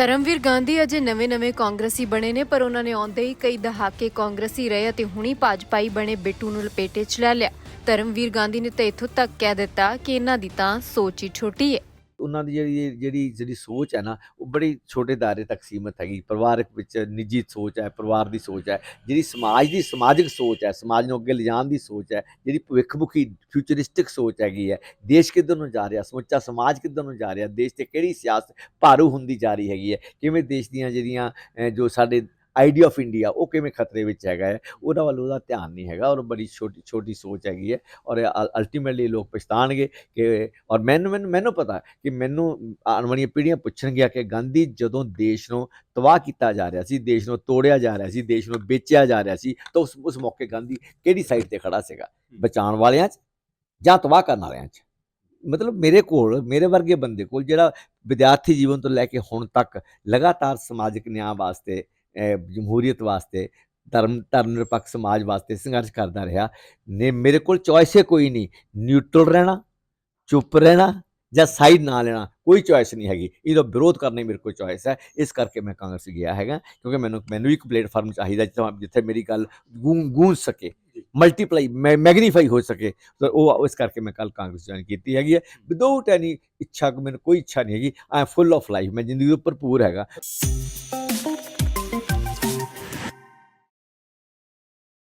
ਧਰਮਵੀਰ ਗਾਂਧੀ ਅਜੇ ਨਵੇਂ-ਨਵੇਂ ਕਾਂਗਰਸੀ ਬਣੇ ਨੇ, ਪਰ ਉਹਨਾਂ ਨੇ ਆਉਂਦੇ ਹੀ ਕਈ ਦਹਾਕੇ ਕਾਂਗਰਸੀ ਰਹੇ ਅਤੇ ਹੁਣੀ ਭਾਜਪਾਈ ਬਣੇ ਬਿੱਟੂ ਨੂੰ ਲਪੇਟੇ 'ਚ ਲੈ ਲਿਆ। ਧਰਮਵੀਰ ਗਾਂਧੀ ਨੇ ਤਾਂ ਇੱਥੋਂ ਤੱਕ ਕਹਿ ਦਿੱਤਾ ਕਿ ਇਹਨਾਂ ਦੀ ਤਾਂ ਸੋਚ ਹੀ ਛੋਟੀ ਹੈ ਉਹਨਾਂ ਦੀ ਜਿਹੜੀ ਜਿਹੜੀ ਜਿਹੜੀ ਸੋਚ ਹੈ ਨਾ, ਉਹ ਬੜੀ ਛੋਟੇ ਦਾਇਰੇ ਤੱਕ ਸੀਮਤ ਹੈਗੀ। ਪਰਿਵਾਰਕ ਵਿੱਚ ਨਿੱਜੀ ਸੋਚ ਹੈ, ਪਰਿਵਾਰ ਦੀ ਸੋਚ ਹੈ, ਜਿਹੜੀ ਸਮਾਜ ਦੀ ਸਮਾਜਿਕ ਸੋਚ ਹੈ, ਸਮਾਜ ਨੂੰ ਅੱਗੇ ਲਿਜਾਣ ਦੀ ਸੋਚ ਹੈ, ਜਿਹੜੀ ਭਵਿੱਖਮੁਖੀ, ਫਿਊਚਰਿਸਟਿਕ ਸੋਚ ਹੈਗੀ ਹੈ। ਦੇਸ਼ ਕਿੱਧਰ ਨੂੰ ਜਾ ਰਿਹਾ, ਸਮੁੱਚਾ ਸਮਾਜ ਕਿੱਧਰ ਨੂੰ ਜਾ ਰਿਹਾ, ਦੇਸ਼ ਤੇ ਕਿਹੜੀ ਸਿਆਸਤ ਭਾਰੂ ਹੁੰਦੀ ਜਾ ਰਹੀ ਹੈਗੀ ਹੈ? ਕਿਵੇਂ ਦੇਸ਼ ਦੀਆਂ ਜਿਹੜੀਆਂ ਜੋ ਸਾਡੇ ਆਈਡੀਆ ਆਫ ਇੰਡੀਆ ਉਹ ਕਿਵੇਂ ਖਤਰੇ ਵਿੱਚ ਹੈਗਾ ਹੈ ਉਹਨਾਂ ਵੱਲ ਉਹਦਾ ਧਿਆਨ ਨਹੀਂ ਹੈਗਾ ਔਰ ਬੜੀ ਛੋਟੀ ਛੋਟੀ ਸੋਚ ਹੈਗੀ ਹੈ ਔਰ ਅਲਟੀਮੇਟਲੀ ਲੋਕ ਪਛਤਾਣਗੇ ਕਿ ਔਰ ਮੈਨੂੰ ਮੈਨੂੰ ਪਤਾ ਕਿ ਮੈਨੂੰ ਆਉਣ ਵਾਲੀਆਂ ਪੀੜ੍ਹੀਆਂ ਪੁੱਛਣਗੀਆਂ ਕਿ ਗਾਂਧੀ ਜਦੋਂ ਦੇਸ਼ ਨੂੰ ਤਬਾਹ ਕੀਤਾ ਜਾ ਰਿਹਾ ਸੀ ਦੇਸ਼ ਨੂੰ ਤੋੜਿਆ ਜਾ ਰਿਹਾ ਸੀ ਦੇਸ਼ ਨੂੰ ਵੇਚਿਆ ਜਾ ਰਿਹਾ ਸੀ ਤਾਂ ਉਸ ਉਸ ਮੌਕੇ ਗਾਂਧੀ ਕਿਹੜੀ ਸਾਈਡ ਤੇ ਖੜਾ ਸੀਗਾ? ਬਚਾਉਣ ਵਾਲਿਆਂ 'ਚ ਜਾਂ ਤਬਾਹ ਕਰਨ ਵਾਲਿਆਂ 'ਚ? ਮਤਲਬ ਮੇਰੇ ਕੋਲ ਮੇਰੇ ਵਰਗੇ ਬੰਦੇ ਕੋਲ ਜਿਹੜਾ ਵਿਦਿਆਰਥੀ ਜੀਵਨ ਤੋਂ ਲੈ ਕੇ ਹੁਣ ਤੱਕ ਲਗਾਤਾਰ ਸਮਾਜਿਕ ਨਿਆਂ ਵਾਸਤੇ ਜਮਹੂਰੀਅਤ ਵਾਸਤੇ ਧਰਮ ਧਰਮ ਨਿਰਪੱਖ ਸਮਾਜ ਵਾਸਤੇ ਸੰਘਰਸ਼ ਕਰਦਾ ਰਿਹਾ ਨੇ ਮੇਰੇ ਕੋਲ ਚੋਇਸੇ ਕੋਈ ਨਹੀਂ ਨਿਊਟਰਲ ਰਹਿਣਾ ਚੁੱਪ ਰਹਿਣਾ ਜਾਂ ਸਾਈਡ ਨਾ ਲੈਣਾ ਕੋਈ ਚੋਇਸ ਨਹੀਂ ਹੈਗੀ। ਇਹਦਾ ਵਿਰੋਧ ਕਰਨਾ ਹੀ ਮੇਰੇ ਕੋਲ ਚੋਇਸ ਹੈ ਇਸ ਕਰਕੇ ਮੈਂ ਕਾਂਗਰਸ ਗਿਆ ਹੈਗਾ ਕਿਉਂਕਿ ਮੈਨੂੰ ਮੈਨੂੰ ਇੱਕ ਪਲੇਟਫਾਰਮ ਚਾਹੀਦਾ ਜਿੱਥੇ ਜਿੱਥੇ ਮੇਰੀ ਗੱਲ ਗੂੰ ਗੂੰਜ ਸਕੇ ਮਲਟੀਪਲਾਈ ਮੈਗਨੀਫਾਈ ਹੋ ਸਕੇ। ਤਾਂ ਉਹ ਇਸ ਕਰਕੇ ਮੈਂ ਕੱਲ ਕਾਂਗਰਸ ਜੁਆਇਨ ਕੀਤੀ ਹੈਗੀ ਹੈ। ਵਿਦਆਊਟ ਐਨੀ ਇੱਛਾ ਮੈਨੂੰ ਕੋਈ ਇੱਛਾ ਨਹੀਂ ਹੈਗੀ I am full of life ਮੈਂ ਜ਼ਿੰਦਗੀ ਤੋਂ ਭਰਪੂਰ ਹੈਗਾ।